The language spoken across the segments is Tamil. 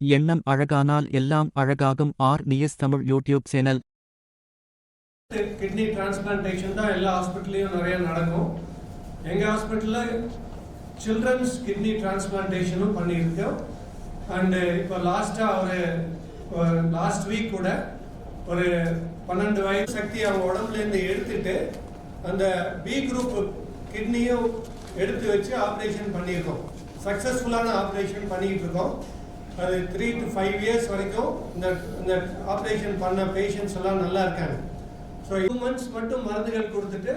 எண்ணம் அழகானால் எல்லாம் அழகாகும். R. News Tamil YouTube channel. Kidney transplantation தான் எல்லா ஹாஸ்பிட்டல்லையும் நிறைய நடக்கும். எங்கள் ஹாஸ்பிட்டலில் சில்ட்ரன்ஸ் கிட்னி டிரான்ஸ்பிளான்டேஷனும் பண்ணியிருக்கோம் அண்டு இப்போ லாஸ்ட்டாக ஒரு லாஸ்ட் வீக் கூட ஒரு பன்னெண்டு வயசு சக்தி அவங்க உடம்புலேருந்து எடுத்துட்டு அந்த பி குரூப் கிட்னியும் எடுத்து வச்சு ஆப்ரேஷன் பண்ணியிருக்கோம். சக்ஸஸ்ஃபுல்லான ஆப்ரேஷன் பண்ணிட்டு இருக்கோம் அது த்ரீ டு ஃபைவ் இயர்ஸ் வரைக்கும் இந்த இந்த ஆப்ரேஷன் பண்ண பேஷண்ட்ஸ் எல்லாம் நல்லா இருக்காங்க. ஸோ டூ மந்த்ஸ் மட்டும் மருந்துகள் கொடுத்துட்டு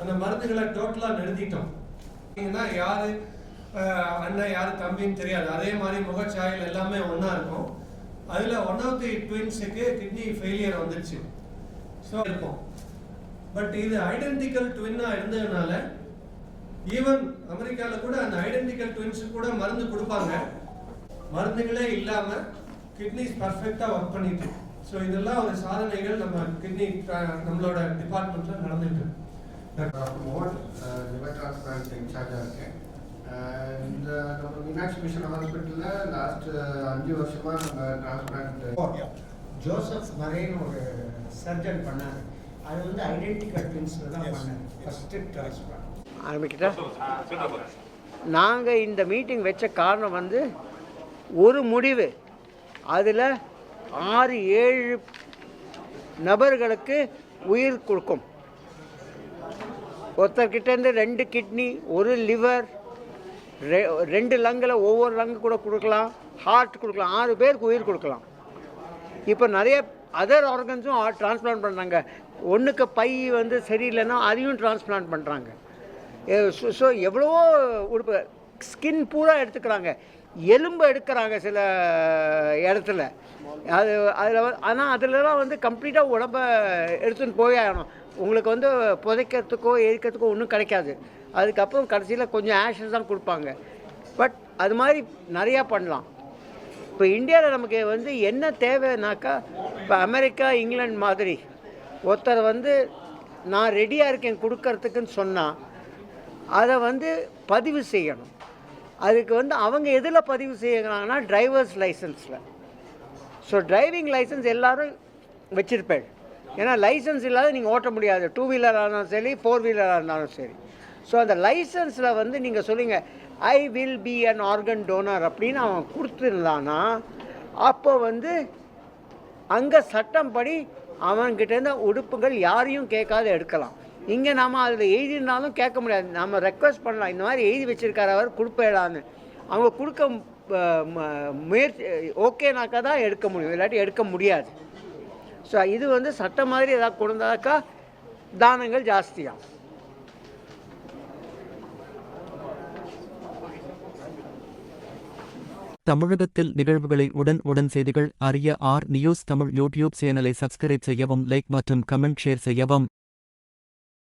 அந்த மருந்துகளை டோட்டலாக நிறுத்திட்டோம். பார்த்தீங்கன்னா யார் அண்ணன் யாரு தம்பின்னு தெரியாது. அதே மாதிரி முகச்சாயல் எல்லாமே ஒன்றா இருக்கும். அதில் ஒன் ஆஃப் தி ட்வின்ஸுக்கு கிட்னி ஃபெயிலியர் வந்துடுச்சு ஸோ இருக்கும். பட் இது ஐடென்டிக்கல் ட்வின்னாக இருந்ததுனால ஈவன் அமெரிக்காவில் கூட அந்த ஐடென்டிக்கல் ட்வின்ஸுக்கு கூட மருந்து கொடுப்பாங்க. மருந்துகளே இல்லாமல் கிட்னிஸ் பர்ஃபெக்டாக ஒர்க் பண்ணிட்டு ஸோ இதெல்லாம் ஒரு சாதனைகள் நம்ம கிட்னி நம்மளோட டிபார்ட்மெண்ட்டில் நடந்துட்டு இருக்கு. மோட் லிவர் டிரான்ஸ்பிளான்ட் இன்சார்ஜாக இருக்கேன். இந்த நம்ம மீனாட்சி மிஷன் ஹாஸ்பிட்டலில் லாஸ்ட் அஞ்சு வருஷமா நம்ம டிரான்ஸ்பிளான்ட் ஜோசப் மரேன்னு ஒரு சர்ஜன் பண்ணார். அது வந்து ஐடென்டிக்கல் ட்வின்ஸில் தான் பண்ணார். ஃபஸ்ட்டு டிரான்ஸ்பிளான் ஆரம்பிக்கிட்டா? நாங்கள் இந்த மீட்டிங் வச்ச காரணம் வந்து ஒரு முடிவு. அதில் ஆறு ஏழு நபர்களுக்கு உயிர் கொடுக்கும். ஒருத்தர்கிட்டேருந்து ரெண்டு கிட்னி ஒரு லிவர் ரெ ரெண்டு லங்கில் ஒவ்வொரு லங்கு கூட கொடுக்கலாம். ஹார்ட் கொடுக்கலாம். ஆறு பேருக்கு உயிர் கொடுக்கலாம். இப்போ நிறைய அதர் ஆர்கன்ஸும் டிரான்ஸ்பிளான்ட் பண்ணுறாங்க ஒன்றுக்கு பை வந்து சரியில்லைன்னா அதையும் டிரான்ஸ்பிளான்ட் பண்ணுறாங்க ஸோ எவ்வளவோ உறுப்பு ஸ்கின் பூரா எடுத்துக்கிறாங்க. எலும்பு எடுக்கிறாங்க சில இடத்துல. அது அதில் ஆனால் அதிலலாம் வந்து கம்ப்ளீட்டாக உடம்ப எடுத்துன்னு போய் ஆகணும். உங்களுக்கு வந்து புதைக்கிறதுக்கோ எரிக்கிறதுக்கோ ஒன்றும் கிடைக்காது. அதுக்கப்புறம் கடைசியில் கொஞ்சம் ஆஷஸ் தான் கொடுப்பாங்க. பட் அது மாதிரி நிறையா பண்ணலாம். இப்போ இந்தியாவில் நமக்கு வந்து என்ன தேவைனாக்கா இப்போ அமெரிக்கா இங்கிலாந்து மாதிரி ஒருத்தர் வந்து நான் ரெடியாக இருக்கேன் கொடுக்கறதுக்குன்னு சொன்னால் அதை வந்து பதிவு செய்யணும். அதுக்கு வந்து அவங்க எதில் பதிவு செய்யறாங்கன்னா டிரைவர்ஸ் லைசன்ஸில் ஸோ டிரைவிங் லைசன்ஸ் எல்லோரும் வச்சிருப்பேன் ஏன்னா லைசன்ஸ் இல்லாத நீங்கள் ஓட்ட முடியாது. டூ வீலராக இருந்தாலும் சரி ஃபோர் வீலராக இருந்தாலும் சரி. ஸோ அந்த லைசன்ஸில் வந்து நீங்கள் சொல்லுங்க I will be an organ donor அப்படின்னு அவன் கொடுத்துருந்தானா அப்போ வந்து அங்கே சட்டம் படி அவன்கிட்டேருந்து உடுப்புகள் யாரையும் கேட்காத எடுக்கலாம். இங்கே நாம் அதில் எழுதினாலும் கேட்க முடியாது. நம்ம ரெக்வஸ்ட் பண்ணலாம். இந்த மாதிரி எழுதி வச்சிருக்காரு அவர் கொடுப்பேடான்னு. அவங்க கொடுக்க முயற்சி ஓகேனாக்கா தான் எடுக்க முடியும். இல்லாட்டி எடுக்க முடியாது. ஸோ இது வந்து சட்டம் மாதிரி ஏதாவது கொடுத்தாக்கா தானங்கள் ஜாஸ்தியாகும் தமிழகத்தில் நிகழ்வுகளை உடன் உடன் செய்திகள் அறிய ஆர் நியூஸ் தமிழ் யூடியூப் சேனலை சப்ஸ்கிரைப் செய்யவும் லைக் மற்றும் கமெண்ட் ஷேர் செய்யவும்.